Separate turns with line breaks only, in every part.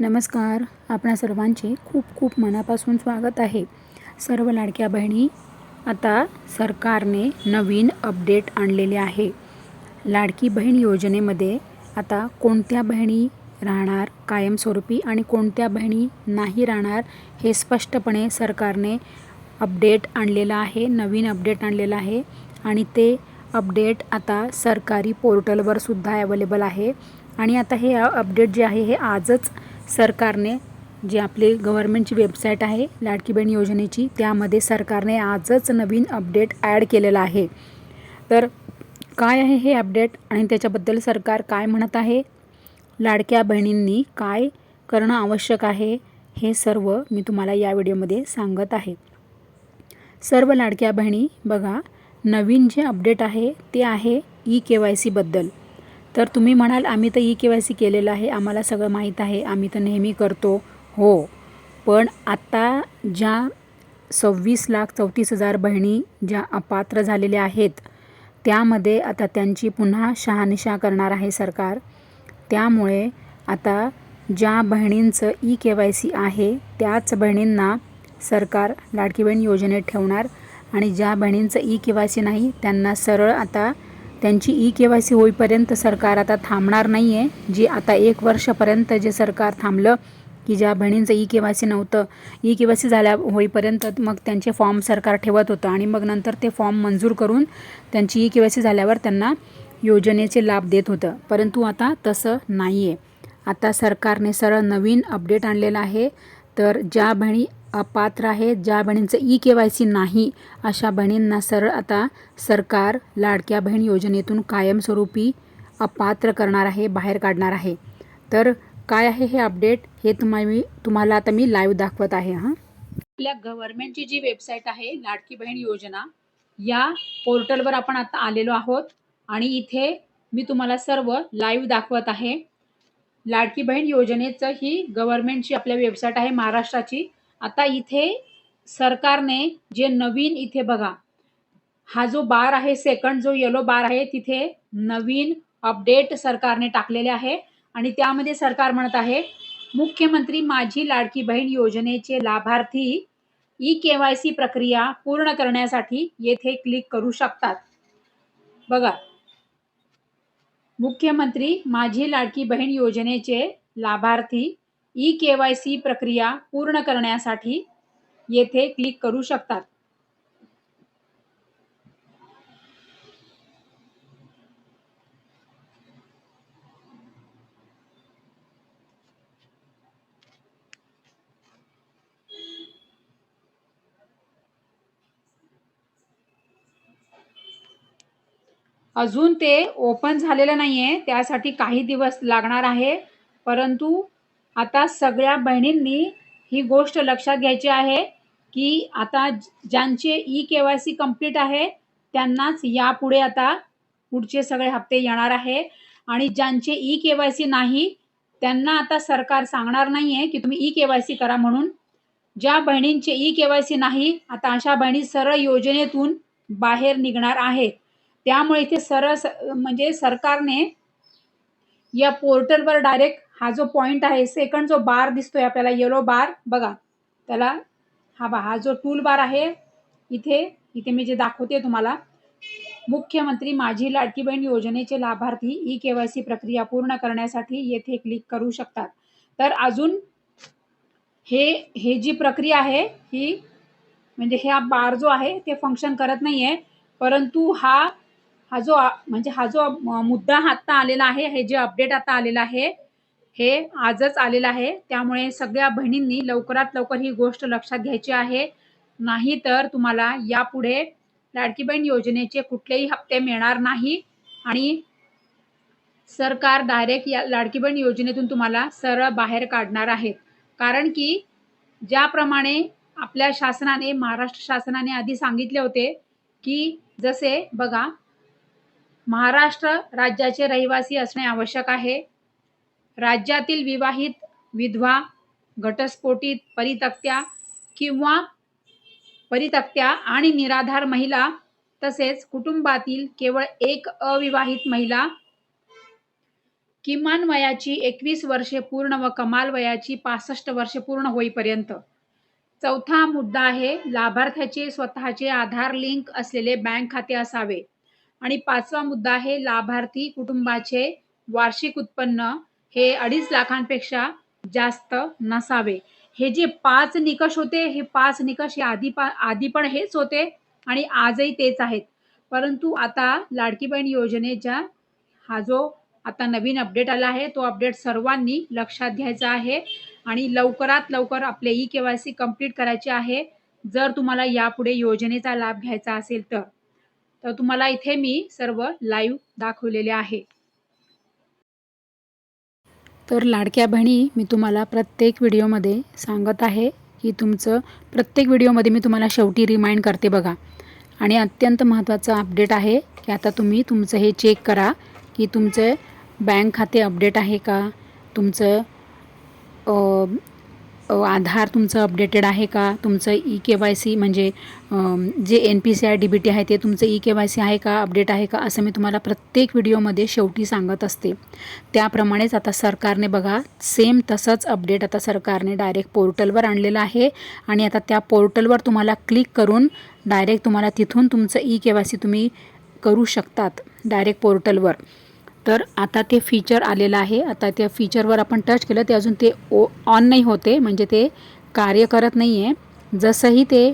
नमस्कार. आपणा सर्वांचे खूप खूप मनापासून स्वागत आहे. सर्व लाडक्या बहिणी आता सरकारने नवीन अपडेट आणलेले आहे. लाडकी बहीण योजनेमध्ये आता कोणत्या बहिणी राहणार कायमस्वरूपी आणि कोणत्या बहिणी नाही राहणार हे स्पष्टपणे सरकारने अपडेट आणलेलं आहे नवीन अपडेट आणलेलं आहे. आणि ते अपडेट आता सरकारी पोर्टलवर सुद्धा अवेलेबल आहे. आणि आता हे अपडेट जे आहे हे आजच सरकारने जे आपले गव्हर्मेंटची वेबसाईट आहे लाडकी बहीण योजनेची त्यामध्ये सरकारने आजच नवीन अपडेट ॲड केलेलं आहे. तर काय आहे हे अपडेट आणि त्याच्याबद्दल सरकार काय म्हणत आहे? लाडक्या बहिणींनी काय करणं आवश्यक आहे? हे सर्व मी तुम्हाला या व्हिडिओमध्ये सांगत आहे. सर्व लाडक्या बहिणी बघा नवीन जे अपडेट आहे ते आहे ई के वाय सीबद्दल तर तुम्ही म्हणाल आम्ही तर ई के वाय सी केलेलं आहे आम्हाला सगळं माहीत आहे आम्ही तर नेहमी करतो. हो. पण आत्ता ज्या सव्वीस लाख चौतीस हजार बहिणी ज्या अपात्र झालेल्या आहेत त्यामध्ये आता त्यांची पुन्हा शहानिशा करणार आहे सरकार. त्यामुळे आता ज्या बहिणींचं ई के वाय सी आहे त्याच बहिणींना सरकार लाडकी बहीण योजनेत ठेवणार आणि ज्या बहिणींचं ई के वाय सी नाही त्यांना सरळ आता त्यांची ई के वाय सी होईपर्यंत सरकार आता थांबणार नाही आहे जी आता एक वर्षापर्यंत जे सरकार थांबलं की ज्या बहिणींचं ई के वाय सी नव्हतं ई के वाय सी झाल्या होईपर्यंत मग त्यांचे फॉर्म सरकार ठेवत होतं आणि मग नंतर ते फॉर्म मंजूर करून त्यांची ई के वाय सी झाल्यावर त्यांना योजनेचे लाभ देत होतं. परंतु आता तसं नाही आहे आता सरकारने सरळ नवीन अपडेट आणलेलं आहे. तर ज्या बहिणी अपात्र आहेत ज्या बहिणींचं ई के वाय सी नाही अशा बहिणींना सरळ आता सरकार लाडक्या बहीण योजनेतून कायमस्वरूपी अपात्र करणार आहे बाहेर काढणार आहे. तर काय आहे हे अपडेट? हे तुम्हाला मी तुम्हाला आता मी लाईव्ह दाखवत आहे हां. आपल्या गव्हर्नमेंटची जी वेबसाईट आहे लाडकी बहीण योजना या पोर्टलवर आपण आता आलेलो आहोत. आणि इथे मी तुम्हाला सर्व लाईव्ह दाखवत आहे. लाडकी बहीण योजनेचं ही गव्हर्नमेंटची आपल्या वेबसाईट आहे महाराष्ट्राची. आता इथे सरकारने जे नवीन इथे बघा हा जो बार आहे सेकंड जो येलो बार आहे तिथे नवीन अपडेट सरकारने टाकलेले आहे. आणि त्यामध्ये सरकार म्हणत आहे मुख्यमंत्री माझी लाडकी बहीण योजनेचे लाभार्थी ई के वाय सी प्रक्रिया पूर्ण करण्यासाठी येथे क्लिक करू शकतात. बघा मुख्यमंत्री माझी लाडकी बहीण योजनेचे लाभार्थी ई के वाय सी प्रक्रिया पूर्ण करण्यासाठी येथे क्लिक करू शकतात. अजून ते ओपन झालेलं नाही आहे त्यासाठी काही दिवस लागणार आहे परंतु आता सगळ्या बहिणींनी ही गोष्ट लक्षात घ्यायची आहे की आता ज्यांचे E K Y C complete आहे त्यांनाच यापुढे आता पुढचे सगळे हप्ते येणार आहे. आणि ज्यांचे ई के वाय सी नाही त्यांना आता सरकार सांगणार नाही आहे की तुम्ही ई के वाय सी करा म्हणून. ज्या बहिणींचे ई के वाय सी नाही आता अशा बहिणी सरळ योजनेतून बाहेर निघणार आहेत. त्यामुळे इथे सरळ म्हणजे सरकारने या पोर्टलवर डायरेक्ट हा जो पॉइंट आहे सेकंड जो बार दिसतोय आपल्याला येलो बार बघा. त्याला हा बा हा जो टूल बार आहे इथे इथे मी जे दाखवते तुम्हाला मुख्यमंत्री माझी लाडकी बहीण योजनेचे लाभार्थी ई के वाय सी प्रक्रिया पूर्ण करण्यासाठी येथे क्लिक करू शकतात. तर अजून हे हे जी प्रक्रिया आहे ही म्हणजे हा बार जो आहे ते फंक्शन करत नाही आहे परंतु हा हा जो म्हणजे हा जो मुद्दा आता आलेला आहे हे जे अपडेट आता आलेलं आहे हे आजच आलेलं आहे. त्यामुळे सगळ्या बहिणींनी लवकरात लवकर ही गोष्ट लक्षात घ्यायची आहे. नाही तर तुम्हाला यापुढे लाडकी बहीण योजनेचे कुठलेही हप्ते मिळणार नाही. आणि सरकार डायरेक्ट या लाडकी बहीण योजनेतून तुम्हाला सरळ बाहेर काढणार आहे कारण की ज्याप्रमाणे आपल्या शासनाने महाराष्ट्र शासनाने आधी सांगितले होते की जसे बघा महाराष्ट्र राज्याचे रहिवासी असणे आवश्यक आहे. राज्यातील विवाहित विधवा घटस्फोटीत परितक्त्या किंवा परितक्त्या आणि निराधार महिला तसेच कुटुंबातील केवळ एक अविवाहित महिला किमान वयाची एकवीस वर्षे पूर्ण व कमाल वयाची पासष्ट वर्षे पूर्ण होईपर्यंत. चौथा मुद्दा आहे लाभार्थ्याचे स्वतःचे आधार लिंक असलेले बँक खाते असावे. आणि पाचवा मुद्दा आहे लाभार्थी कुटुंबाचे वार्षिक उत्पन्न हे अडीच लाखांपेक्षा जास्त नसावे. हे जे पाच निकष होते हे पाच निकष हे आधी पा आधी पण हेच होते आणि आजही तेच आहेत. परंतु आता लाडकी बहीण योजनेच्या हा जो आता नवीन अपडेट आला आहे तो अपडेट सर्वांनी लक्षात घ्यायचा आहे आणि लवकरात लवकर आपले E K Y C complete करायचे आहे. जर तुम्हाला यापुढे योजनेचा लाभ घ्यायचा असेल तर. तर तुम्हाला इथे मी सर्व लाईव्ह दाखवलेले आहे. तर लाडक्या बहिणी मी तुम्हाला प्रत्येक व्हिडिओमध्ये सांगत आहे की तुमचं प्रत्येक व्हिडिओमध्ये मी तुम्हाला शेवटी रिमाइंड करते बघा. आणि अत्यंत महत्त्वाचं अपडेट आहे की आता तुम्ही तुमचं हे चेक करा की तुमचं बँक खाते अपडेट आहे का? तुमचं आधार तुमचं अपडेटेड आहे का? तुमचं ई के वाय सी म्हणजे जे N P C I D B T आहे ते तुमचं ई के वाय सी आहे का? अपडेट आहे का? असं मी तुम्हाला प्रत्येक व्हिडिओमध्ये शेवटी सांगत असते. त्याप्रमाणेच आता सरकारने बघा सेम तसंच अपडेट आता सरकारने डायरेक्ट पोर्टलवर आणलेलं आहे. आणि आता त्या पोर्टलवर तुम्हाला क्लिक करून डायरेक्ट तुम्हाला तिथून तुमचं ई के वाय सी तुम्ही करू शकतात डायरेक्ट पोर्टलवर तर आता ते फीचर आलेलं आहे. आता त्या फीचरवर आपण टच केलं ते अजून ते ओ ऑन नाही होते. म्हणजे ते कार्य करत नाही आहे जसंही ते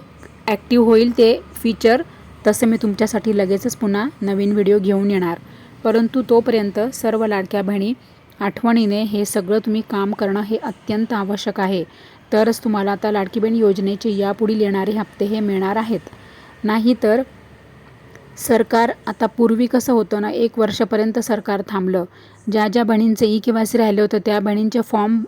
ॲक्टिव्ह होईल ते फीचर तसं मी तुमच्यासाठी लगेचच पुन्हा नवीन व्हिडिओ घेऊन येणार. परंतु तोपर्यंत सर्व लाडक्या बहिणी आठवणीने हे सगळं तुम्ही काम करणं हे अत्यंत आवश्यक आहे. तरच तुम्हाला आता लाडकी बहीण योजनेचे यापुढील येणारे हप्ते हे मिळणार आहेत. नाहीतर सरकार आता पूर्वी कसं होतं ना एक वर्षापर्यंत सरकार थांबलं. ज्या ज्या बहिणींचं ई के वाय सी होतं त्या बहिणींचे फॉर्म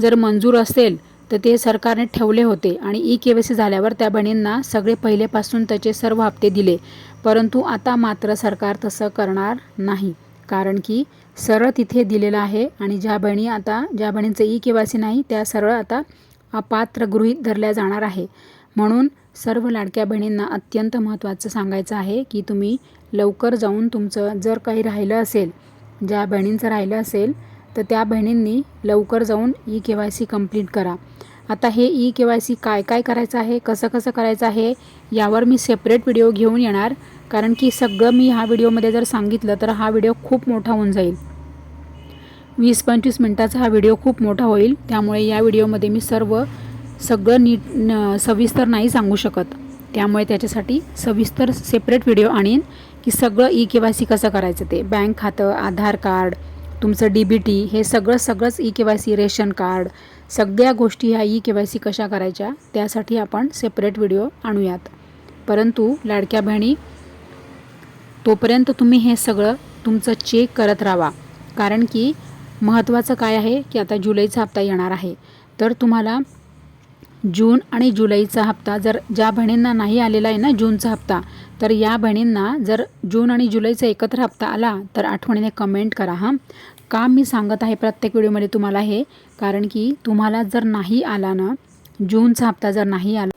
जर मंजूर असेल तर ते सरकारने ठेवले होते आणि ई के वाय सी झाल्यावर त्या बहिणींना सगळे पहिलेपासून त्याचे सर्व हप्ते दिले. परंतु आता मात्र सरकार तसं करणार नाही. कारण की सरळ तिथे दिलेलं आहे आणि ज्या बहिणी आता ज्या बहिणींचं ई के वाय सी नाही त्या सरळ आता अपात्र गृहीत धरल्या जाणार आहे. म्हणून सर्व लाडक्या बहिणींना अत्यंत महत्त्वाचं सांगायचं आहे की तुम्ही लवकर जाऊन तुमचं जर काही राहिलं असेल ज्या बहिणींचं राहिलं असेल तर त्या बहिणींनी लवकर जाऊन E K Y C complete करा. आता हे ई के वाय सी काय काय करायचं आहे कसं कसं करायचं आहे यावर मी सेपरेट व्हिडिओ घेऊन येणार. कारण की सगळं मी ह्या व्हिडिओमध्ये जर सांगितलं तर हा व्हिडिओ खूप मोठा होऊन जाईल. वीस पंचवीस मिनटाचा हा व्हिडिओ खूप मोठा होईल. त्यामुळे या व्हिडिओमध्ये मी सर्व सगळं नीट न सविस्तर नाही सांगू शकत. त्यामुळे त्याच्यासाठी सविस्तर सेपरेट व्हिडिओ आणीन की सगळं ई के वाय सी कसं करायचं ते. बँक खातं आधार कार्ड तुमचं डी बी टी हे सगळं सगळंच E K Y C ration card सगळ्या गोष्टी ह्या ई के वाय सी कशा करायच्या त्यासाठी आपण सेपरेट व्हिडिओ आणूयात. परंतु लाडक्या बहिणी तोपर्यंत तुम्ही हे सगळं तुमचं चेक करत राहा. कारण की महत्त्वाचं काय आहे की आता जुलैचा हप्ता येणार आहे. तर तुम्हाला जून आणि जुलैचा हप्ता जर ज्या बहिणींना नाही आलेला आहे ना जूनचा हप्ता तर या बहिणींना जर जून आणि जुलैचा एकत्र हप्ता आला तर आठवणीने कमेंट करा हां. का मी सांगत आहे प्रत्येक व्हिडिओमध्ये तुम्हाला हे कारण की तुम्हाला जर नाही आला ना जूनचा हप्ता जर नाही आला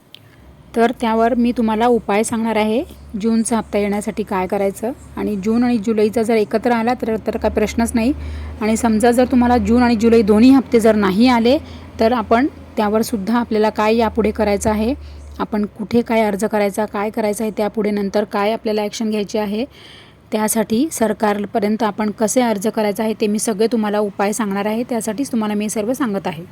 तर त्यावर मी तुम्हाला उपाय सांगणार आहे जूनचा हप्ता येण्यासाठी काय करायचं. आणि जून आणि जुलैचा जर एकत्र आला तर तर काय प्रश्नच नाही. आणि समजा जर तुम्हाला जून आणि जुलै दोन्ही हप्ते जर नाही आले तर आपण त्यावर सुद्धा आपल्याला काय यापुढे करायचं आहे? आपण कुठे काय अर्ज करायचा काय करायचं आहे त्यापुढे नंतर काय आपल्याला ॲक्शन घ्यायची आहे? त्यासाठी सरकारपर्यंत आपण कसे अर्ज करायचं आहे ते मी सगळे तुम्हाला उपाय सांगणार आहे. त्यासाठीच तुम्हाला मी सर्व सांगत आहे.